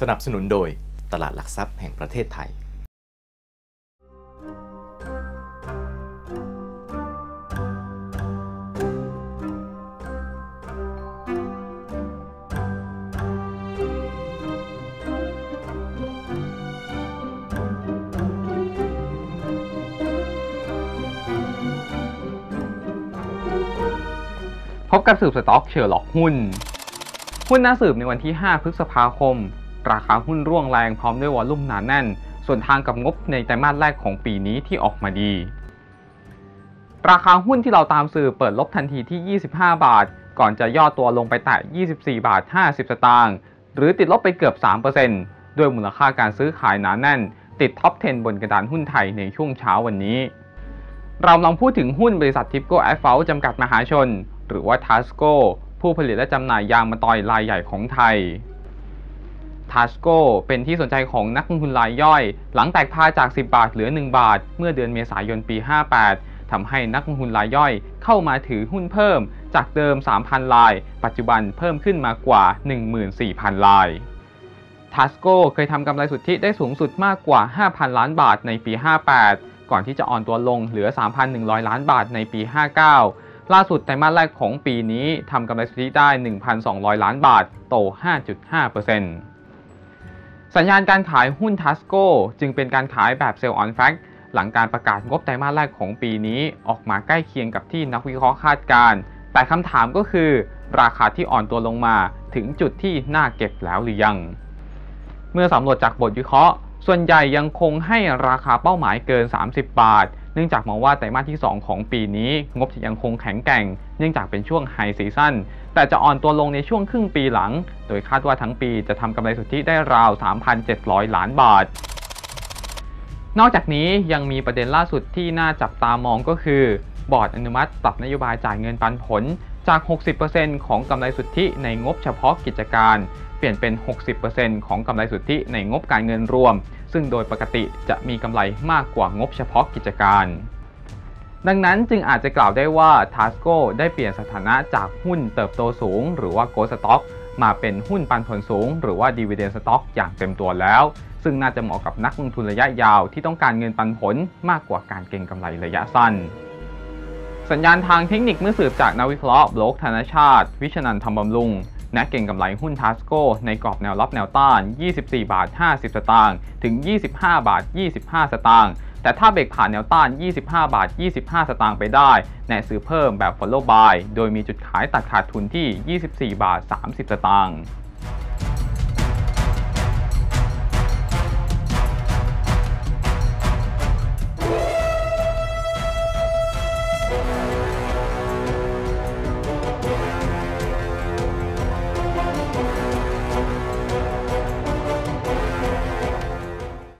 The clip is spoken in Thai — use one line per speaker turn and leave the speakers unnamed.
สนับสนุนโดยตลาดหลักทรัพย์แห่งประเทศไทย
พบกับสืบสต็อกเชอร์ล็อกหุ้น หุ้นน่าสืบในวันที่ 5 พฤษภาคม ราคาหุ้นร่วงแรงพร้อมด้วยวอลลุ่มหนาแน่น ส่วนทางกับงบในไตรมาสแรกของปีนี้ที่ออกมาดี ราคาหุ้นที่เราตามสืบเปิดลบทันทีที่ 25 บาท ก่อนจะย่อตัวลงไปแตะ 24 บาท 50 สตางค์หรือติดลบไปเกือบ 3%ด้วยมูลค่าการซื้อขายหนาแน่น ติดท็อป 10 บนกระดานหุ้นไทยในช่วงเช้าวันนี้ เราลองพูดถึงหุ้นบริษัททิปโก้แอฟเฟลจำกัดมหาชน หรือว่าทัสโกผู้ผลิตและจำหน่ายยางมะตอยรายใหญ่ของไทย ทัสโกเป็นที่สนใจของนักลงทุนรายย่อย หลังแตกพาจาก 10 บาทเหลือ 1 บาท เมื่อเดือนเมษายนปี 58 ทำให้นักลงทุนรายย่อยเข้ามาถือหุ้นเพิ่ม จากเดิม 3,000 ลาย ปัจจุบันเพิ่มขึ้นมากว่า 14,000 ลายทัสโกเคยทำกำไรสุทธิได้สูงสุดมากกว่า 5,000 ล้านบาทในปี 58 ก่อนที่จะอ่อนตัวลงเหลือ 3,100 ล้านบาทในปี 59 ล่าสุดไตรมาสแรกของปีนี้ทำกำไรสุทธิได้ 1,200 ล้านบาท โต 5.5% สัญญาณการขายหุ้นทัสโกจึงเป็นการขายแบบเซลล์ออนแฟกหลังการประกาศงบไตรมาสแรกของปีนี้ออกมาใกล้เคียงกับที่นักวิเคราะห์คาดการ แต่คำถามก็คือ ราคาที่อ่อนตัวลงมาถึงจุดที่น่าเก็บแล้วหรือยัง เมื่อสำรวจจากบทวิเคราะห์ ส่วนใหญ่ยังคงให้ราคาเป้าหมายเกิน 30 บาท เนื่องจากมองว่าไตรมาสที่ 2 ของปีนี้ งบจะยังคงแข็งแกร่ง เนื่องจากเป็นช่วงไฮซีซั่นแต่จะอ่อนตัวลงในช่วงครึ่งปีหลัง โดยคาดว่าทั้งปีจะทำกำไรสุทธิได้ราว 3,700 ล้านบาทนอกจากนี้ยังมีประเด็นล่าสุดที่น่าจับตามองก็คือบอร์ดอนุมัติปรับนโยบายจ่ายเงินปันผลจาก 60%ของกำไรสุทธิในงบเฉพาะกิจการ เปลี่ยนเป็น 60%ของกำไรสุทธิในงบการเงินรวม ซึ่งโดยปกติจะมีกำไรมากกว่างบเฉพาะกิจการ ดังนั้นจึงอาจจะกล่าวได้ว่า t a s c o ได้เปลี่ยนสถานะจากหุ้นเติบโตสูง หรือว่า Growth Stock มาเป็นหุ้นปันผลสูง หรือว่า Dividend Stock อย่างเต็มตัวแล้ว ซึ่งน่าจะเหมาะกับนักลงทุนระยะยาวที่ต้องการเงินปันผลมากกว่าการเก็งกำไรระยะสั้นสัญญาณทางเทคนิคเมื่อสืบจากนักวิเคราะห์โบลกธนชาติ วิชนันทำบำรุง แนะเก่งกำไรหุ้นทัสโกในกรอบแนวรับแนวต้าน 24 บาท 50 สตางค์ ถึง 25 บาท 25 สตางค์ แต่ถ้าเบรกผ่านแนวต้าน 25 บาท 25 สตางค์ไปได้ แนะซื้อเพิ่มแบบ follow buy โดยมีจุดขายตัดขาดทุนที่ 24 บาท 30 สตางค์